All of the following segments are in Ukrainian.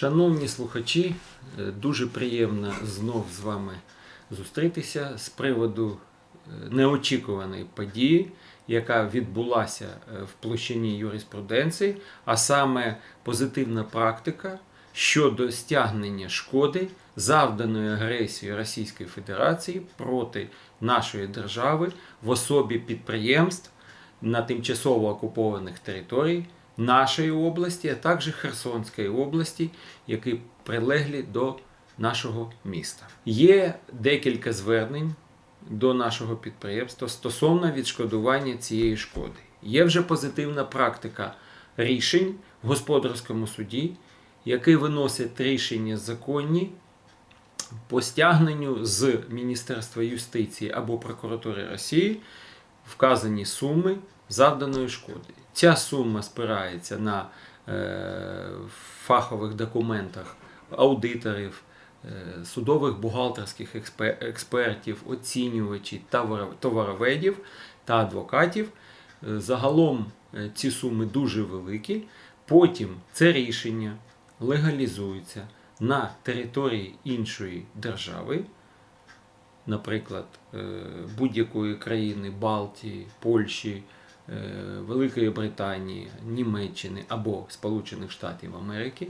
Шановні слухачі, е, дуже приємно знов з вами зустрітися з приводу е, неочікуваної події, яка відбулася е, в площині юриспруденції, а саме позитивна практика щодо стягнення шкоди, завданої агресією Російської Федерації проти нашої держави в особі підприємств на тимчасово окупованих територій нашої області, а також Херсонської області, які прилеглі до нашого міста. Є декілька звернень до нашого підприємства стосовно відшкодування цієї шкоди. Є вже позитивна практика рішень в господарському суді, який виносить рішення законні по стягненню з Міністерства юстиції або прокуратури Росії вказані суми завданої шкоди. Ця сума спирається на е, фахових документах аудиторів, е, судових бухгалтерських експе- експертів, оцінювачів, товар- товароведів та адвокатів. Е, Загалом ці суми дуже великі. Потім це рішення легалізується на території іншої держави, наприклад, будь-якої країни Балтії, Польщі, Великої Британії, Німеччини або Сполучених Штатів Америки,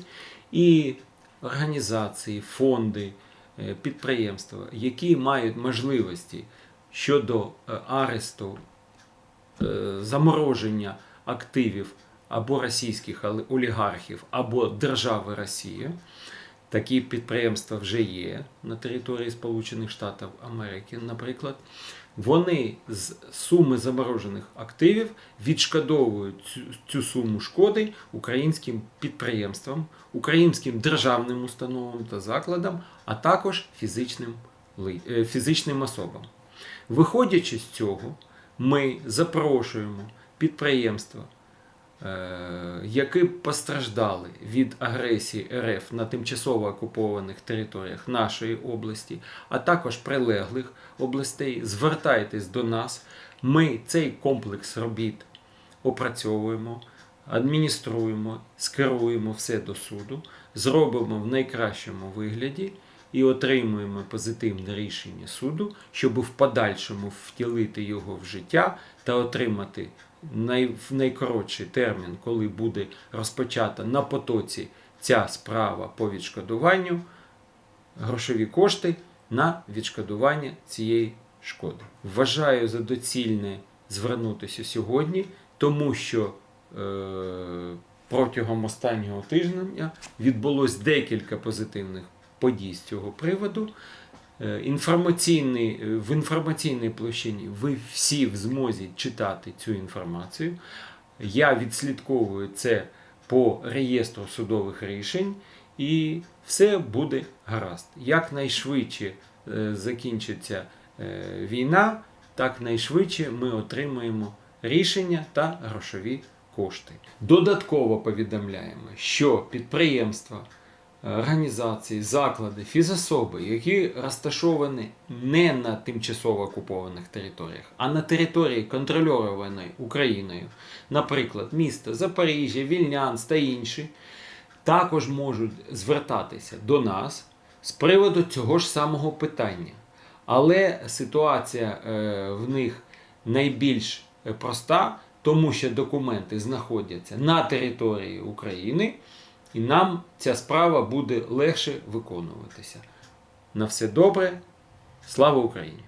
і організації, фонди, е, підприємства, які мають можливості щодо е, аресту, е, замороження активів або російських олігархів, або держави Росії. Такі підприємства вже є на території Сполучених Штатів Америки, наприклад. Вони з суми заморожених активів відшкодовують цю, цю суму шкоди українським підприємствам, українським державним установам та закладам, а також фізичним, е, фізичним особам. Виходячи з цього, ми запрошуємо підприємства, які постраждали від агресії РФ на тимчасово окупованих територіях нашої області, а також прилеглих областей, звертайтесь до нас. Ми цей комплекс робіт опрацьовуємо, адмініструємо, скеруємо все до суду, зробимо в найкращому вигляді і отримуємо позитивне рішення суду, щоб в подальшому втілити його в життя та отримати най, в найкоротший термін, коли буде розпочата на потоці ця справа по відшкодуванню, грошові кошти на відшкодування цієї шкоди. Вважаю за доцільне звернутися сьогодні, тому що е, протягом останнього тижня відбулось декілька позитивних подій з цього приводу. Е, Інформаційний, е, в інформаційній площині ви всі в змозі читати цю інформацію. Я відслідковую це по реєстру судових рішень, і все буде гаразд. Якнайшвидше е, закінчиться війна, так найшвидше ми отримаємо рішення та грошові кошти. Додатково повідомляємо, що підприємства організації, заклади, фізособи, які розташовані не на тимчасово окупованих територіях, а на території контрольованої Україною, наприклад, міста Запоріжжя, Вільнянськ та інші, також можуть звертатися до нас з приводу цього ж самого питання. Але ситуація е, в них найбільш е, проста, тому що документи знаходяться на території України, і нам ця справа буде легше виконуватися. На все добре. Слава Україні!